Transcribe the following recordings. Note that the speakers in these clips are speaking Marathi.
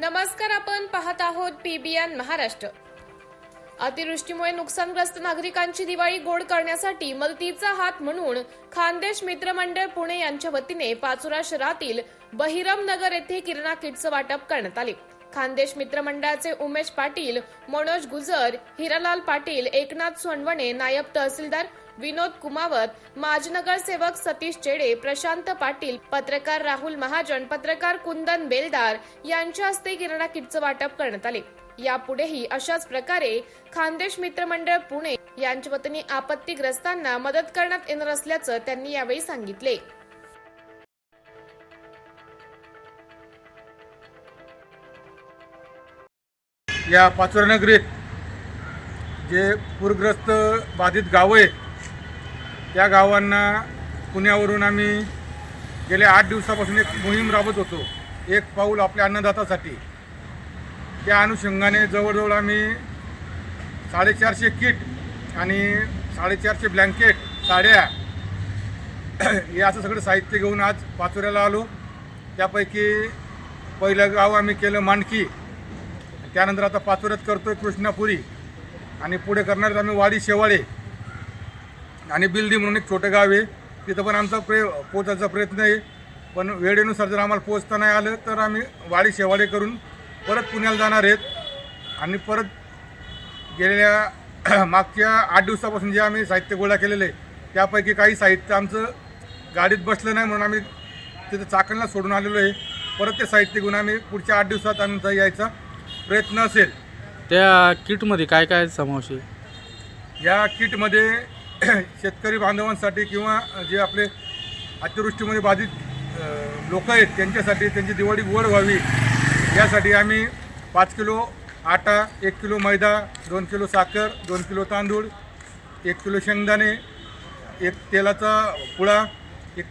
नमस्कार आपण पाहत आहोत पीबीएन महाराष्ट्र. अतिवृष्टीमुळे नुकसानग्रस्त नागरिकांची दिवाळी गोड करण्यासाठी मदतीचा हात म्हणून खानदेश मित्रमंडळ पुणे यांच्या वतीने पाचोरा शहरातील बहिरम नगर येथे किरणा किटचं वाटप करण्यात आले. खानदेश मित्रमंडळाचे उमेश पाटील मनोज गुजर हिरालाल पाटील एकनाथ सोनवणे नायब तहसीलदार विनोद कुमावत माजी नगरसेवक सतीश चेडे प्रशांत पाटील पत्रकार राहुल महाजन पत्रकार कुंदन बेलदार यांच्या हस्ते किराणा किटचं वाटप करण्यात आले. यापुढेही अशाच प्रकारे खानदेश मित्रमंडळ पुणे यांच्या वतीने आपत्तीग्रस्तांना मदत करण्यात येणार असल्याचं त्यांनी यावेळी सांगितले. या पाचोरा नगरीत जे पूरग्रस्त बाधित गावं आहे त्या गावांना पुण्यावरून आम्ही गेल्या आठ दिवसापासून एक मोहीम राबत होतो. एक पाऊल आपल्या अन्नदातासाठी. त्या अनुषंगाने जवळजवळ आम्ही साडेचारशे किट आणि साडेचारशे ब्लँकेट साड्या हे असं सगळं साहित्य घेऊन आज पाचोऱ्याला आलो. त्यापैकी पहिलं गाव आम्ही केलं मांडकी त्यानंतर आता पाचोऱ्यात करतोय कृष्णापुरी. आणि पुढे करणार आम्ही वाडी शेवाळे. आणि बिल्दी म्हणून एक छोटं गाव आहे. तिथं पण आमचा प्रे पोचायचा प्रयत्न आहे. पण वेळेनुसार जर आम्हाला पोचता नाही आलं तर आम्ही वाडी शेवाळे करून परत पुण्याला जाणार आहेत. आणि परत गेलेल्या मागच्या आठ दिवसापासून जे आम्ही साहित्य गोळा केलेलं आहे त्यापैकी काही साहित्य आमचं गाडीत बसलं नाही म्हणून आम्ही तिथं चाकणला सोडून आलेलो आहे. परत ते साहित्य घेऊन आम्ही पुढच्या आठ दिवसात आमचा यायचा. प्रयत्न असेल. त्या किटमध्ये काय काय समावेश आहे या किटमध्ये शेतकरी बांधवांसाठी किंवा जे आपले अतिवृष्टीमध्ये बाधित लोक आहेत त्यांच्यासाठी त्यांची दिवाळी गोड व्हावी. यासाठी आम्ही पाच किलो आटा एक किलो मैदा दोन किलो साखर दोन किलो तांदूळ एक किलो शेंगदाणे एक तेलाचा पुळा एक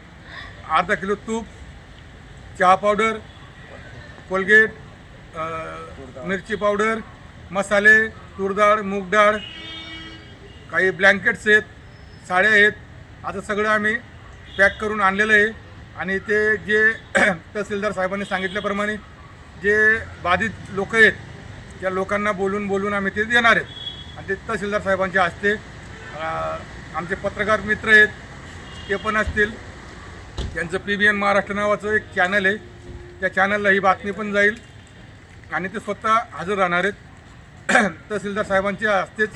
अर्धा किलो तूप चहा पावडर कोलगेट मिरची पावडर मसाले तूर डाळ मूग डाळ काही ब्लँकेट्स आहेत साड्या आहेत. आता सगळं आम्ही पॅक करून आणलेलं आहे. आणि ते जे तहसीलदार साहेबांनी सांगितल्याप्रमाणे जे बाधित लोक आहेत त्या लोकांना बोलून बोलून आम्ही ते देणार आहेत. आणि ते तहसीलदार साहेबांचे असते आमचे पत्रकार मित्र आहेत ते पण असतील. त्यांचं पी बी एन महाराष्ट्र नावाचं एक चॅनल आहे. त्या चॅनलला ही बातमी पण जाईल. आणि ते स्वतः हजर राहणार आहेत. तहसीलदार साहेबांच्या हस्तेच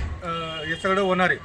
हे सगळं होणार आहे.